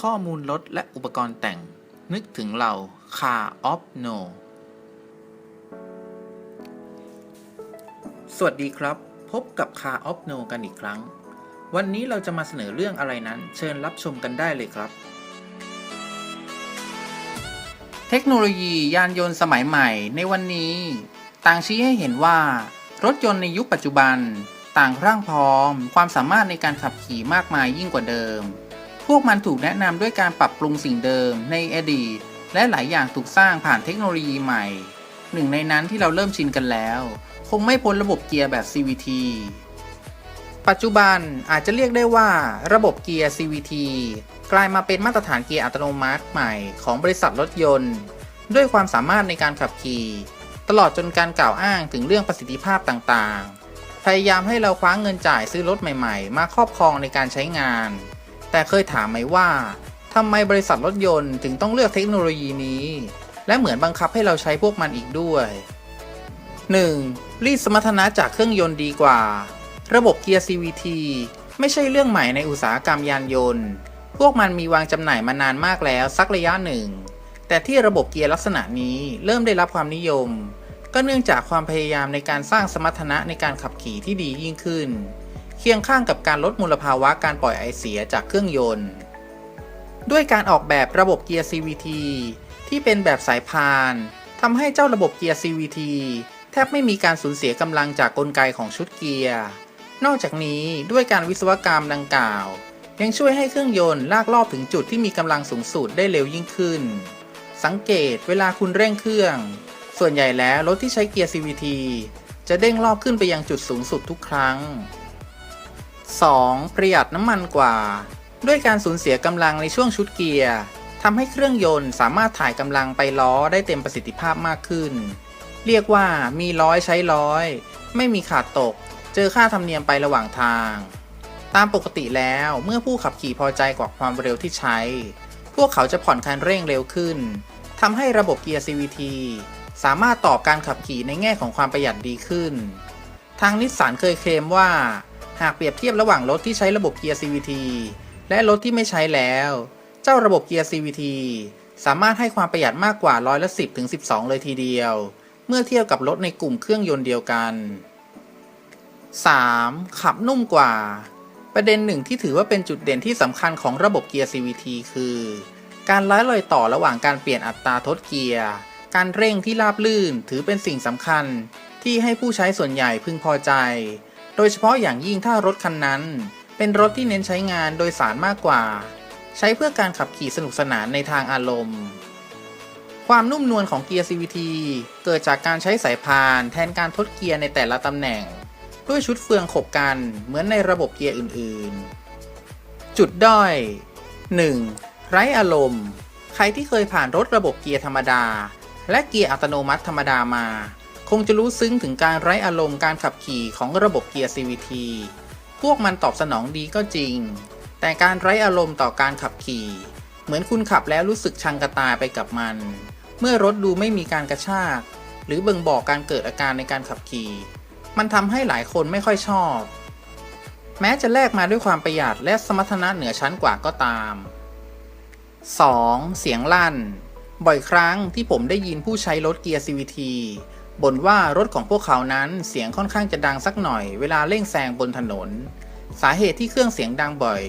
ข้อมูลรถและอุปกรณ์แต่ง นึกถึงเรา Car of No สวัสดีครับ พบกับ Car of No กันอีกครั้ง วันนี้เราจะมาเสนอเรื่องอะไรนั้น เชิญรับชมกันได้เลยครับ เทคโนโลยียานยนต์สมัยใหม่ในวันนี้ ต่างชี้ให้เห็นว่า รถยนต์ในยุคปัจจุบัน ต่างร่างพร้อม ความสามารถในการขับขี่มากมายยิ่งกว่าเดิม พวกมันถูกแนะนำด้วยการปรับปรุงสิ่งเดิมในอดีต และหลายอย่างถูกสร้างผ่านเทคโนโลยีใหม่ หนึ่งในนั้นที่เราเริ่มชินกันแล้ว คงไม่พ้นระบบเกียร์แบบ CVT ปัจจุบันอาจจะเรียกได้ว่าระบบเกียร์ CVT กลายมาเป็นมาตรฐานเกียร์อัตโนมัติใหม่ของบริษัทรถยนต์ ด้วยความสามารถในการขับขี่ ตลอดจนการกล่าวอ้างถึงเรื่องประสิทธิภาพต่างๆ พยายามให้เราคว้างเงินจ่ายซื้อรถใหม่ ๆ มาครอบครองในการใช้งาน แต่เคยถามไหมว่าทำไมบริษัทรถยนต์ถึงต้องเลือกเทคโนโลยีนี้ และเหมือนบังคับให้เราใช้พวกมันอีกด้วย 1. รีดสมรรถนะจากเครื่องยนต์ดีกว่า ระบบเกียร์ CVT ไม่ใช่เรื่องใหม่ในอุตสาหกรรมยานยนต์ พวกมันมีวางจำหน่ายมานานมากแล้วสักระยะหนึ่ง แต่ที่ระบบเกียร์ลักษณะนี้เริ่มได้รับความนิยม ก็เนื่องจากความพยายามในการสร้างสมรรถนะในการขับขี่ที่ดียิ่งขึ้น เคียงข้างกับการลดมลภาวะการปล่อยไอเสียจากเครื่องยนต์ ด้วยการออกแบบระบบเกียร์ CVT ที่เป็นแบบสายพานทำให้เจ้าระบบเกียร์ CVT แทบไม่มีการสูญเสียกำลังจากกลไกของชุดเกียร์ นอกจากนี้ด้วยการวิศวกรรมดังกล่าว ยังช่วยให้เครื่องยนต์ลากรอบถึงจุดที่มีกำลังสูงสุดได้เร็วยิ่งขึ้น สังเกตเวลาคุณเร่งเครื่อง ส่วนใหญ่แล้วรถที่ใช้เกียร์ CVT จะเด้งรอบขึ้นไปยังจุดสูงสุดทุกครั้ง 2. ประหยัดน้ำมันกว่า ด้วยการสูญเสียกำลังในช่วงชุดเกียร์ทำให้เครื่องยนต์สามารถถ่ายกำลังไปล้อได้เต็มประสิทธิภาพมากขึ้น เรียกว่ามีร้อยใช้ร้อย ไม่มีขาดตก เจอค่าธรรมเนียมไประหว่างทาง ตามปกติแล้วเมื่อผู้ขับขี่พอใจกว่าความเร็วที่ใช้ พวกเขาจะผ่อนคันเร่งเร็วขึ้นทำให้ระบบเกียร์ CVT สามารถตอบการขับขี่ในแง่ของความประหยัดดีขึ้น ทางนิสสันเคยเคลมว่า หากเปรียบเทียบระหว่างรถที่ใช้ระบบเกียร์ CVT และรถที่ไม่ใช้แล้ว เจ้าระบบเกียร์ CVT สามารถให้ความประหยัดมากกว่าร้อยละ 10ถึง12 เลยทีเดียว เมื่อเทียบกับรถในกลุ่มเครื่องยนต์เดียวกัน 3. ขับนุ่มกว่า ประเด็นหนึ่งที่ถือว่าเป็นจุดเด่นที่สำคัญของระบบเกียร์ CVT คือ การไล่รอยต่อระหว่างการเปลี่ยนอัตราทดเกียร์ การเร่งที่ราบลื่นถือเป็นสิ่งสำคัญที่ให้ผู้ใช้ส่วนใหญ่พึงพอใจ โดยเฉพาะอย่างยิ่งถ้ารถคันนั้น เป็นรถที่เน้นใช้งานโดยสารมากกว่า ใช้เพื่อการขับขี่สนุกสนานในทางอารมณ์ ความนุ่มนวลของเกียร์ CVT เกิดจากการใช้สายพานแทนการทดเกียร์ในแต่ละตำแหน่ง ด้วยชุดเฟืองขบกันเหมือนในระบบเกียร์อื่นๆ จุดด้อย 1. ไร้อารมณ์ ใครที่เคยผ่านรถระบบเกียร์ธรรมดา และเกียร์อัตโนมัติธรรมดามา คงจะรู้ซึ้งถึงการไร้อารมณ์การขับขี่ของระบบเกียร์ CVT พวกมันตอบสนองดีก็จริง แต่การไร้อารมณ์ต่อการขับขี่ เหมือนคุณขับแล้วรู้สึกชังกระตาไปกับมัน เมื่อรถดูไม่มีการกระชาก หรือเบ่งบอกการเกิดอาการในการขับขี่ มันทำให้หลายคนไม่ค่อยชอบ แม้จะแลกมาด้วยความประหยัดและสมรรถนะเหนือชั้นกว่าก็ตาม 2. เสียงลั่น บ่อยครั้งที่ผมได้ยินผู้ใช้รถเกียร์ CVT บ่นว่ารถของพวกเขานั้นเสียงค่อนข้างจะดังสักหน่อยเวลาเร่งแซงบนถนน สาเหตุที่เครื่องเสียงดังบ่อย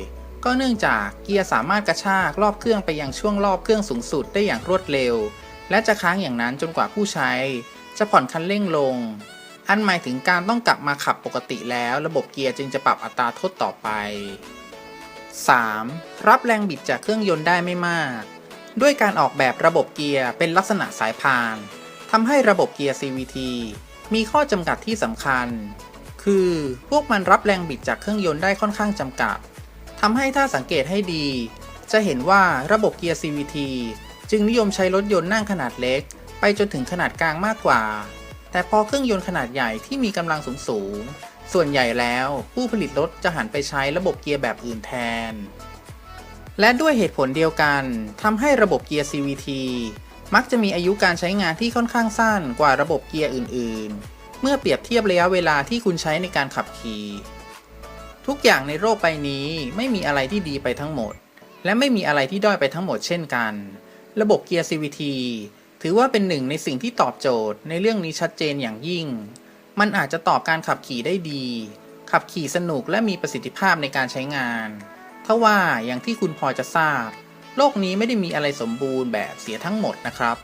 ก็เนื่องจากเกียร์สามารถกระชากรอบเครื่องไปยังช่วงรอบเครื่องสูงสุดได้อย่างรวดเร็ว และจะค้างอย่างนั้นจนกว่าผู้ใช้ จะผ่อนคันเร่งลง อันหมายถึงการต้องกลับมาขับปกติแล้ว ระบบเกียร์จึงจะปรับอัตราโทษต่อไป 3. รับแรงบิดจากเครื่องยนต์ได้ไม่มาก ด้วยการออกแบบระบบเกียร์เป็นลักษณะสายพาน ทำให้ระบบเกียร์ CVT มีข้อจำกัดที่สำคัญ คือพวกมันรับแรงบิดจากเครื่องยนต์ได้ค่อนข้างจำกัดทำให้ถ้าสังเกตให้ดี จะเห็นว่าระบบเกียร์ CVT จึงนิยมใช้รถยนต์นั่งขนาดเล็ก ไปจนถึงขนาดกลางมากกว่า แต่พอเครื่องยนต์ขนาดใหญ่ที่มีกำลังสูงสูง ส่วนใหญ่แล้วผู้ผลิตรถจะหันไปใช้ระบบเกียร์แบบอื่นแทน และด้วยเหตุผลเดียวกันทำให้ระบบเกียร์ CVT มักจะมีอายุการใช้งานที่ค่อนข้างสั้นกว่าระบบเกียร์อื่น ๆ เมื่อเปรียบเทียบระยะเวลาที่คุณใช้ในการขับขี่ทุกอย่างในโลกใบนี้ไม่มีอะไรที่ดีไปทั้งหมด และไม่มีอะไรที่ด้อยไปทั้งหมดเช่นกัน ระบบเกียร์ CVT ถือว่าเป็นหนึ่งในสิ่งที่ตอบโจทย์ในเรื่องนี้ชัดเจนอย่างยิ่ง มันอาจจะตอบการขับขี่ได้ดี ขับขี่สนุกและมีประสิทธิภาพในการใช้งานทว่าอย่างที่คุณพอจะทราบ โลกนี้ไม่ได้มีอะไรสมบูรณ์แบบเสียทั้งหมดนะครับ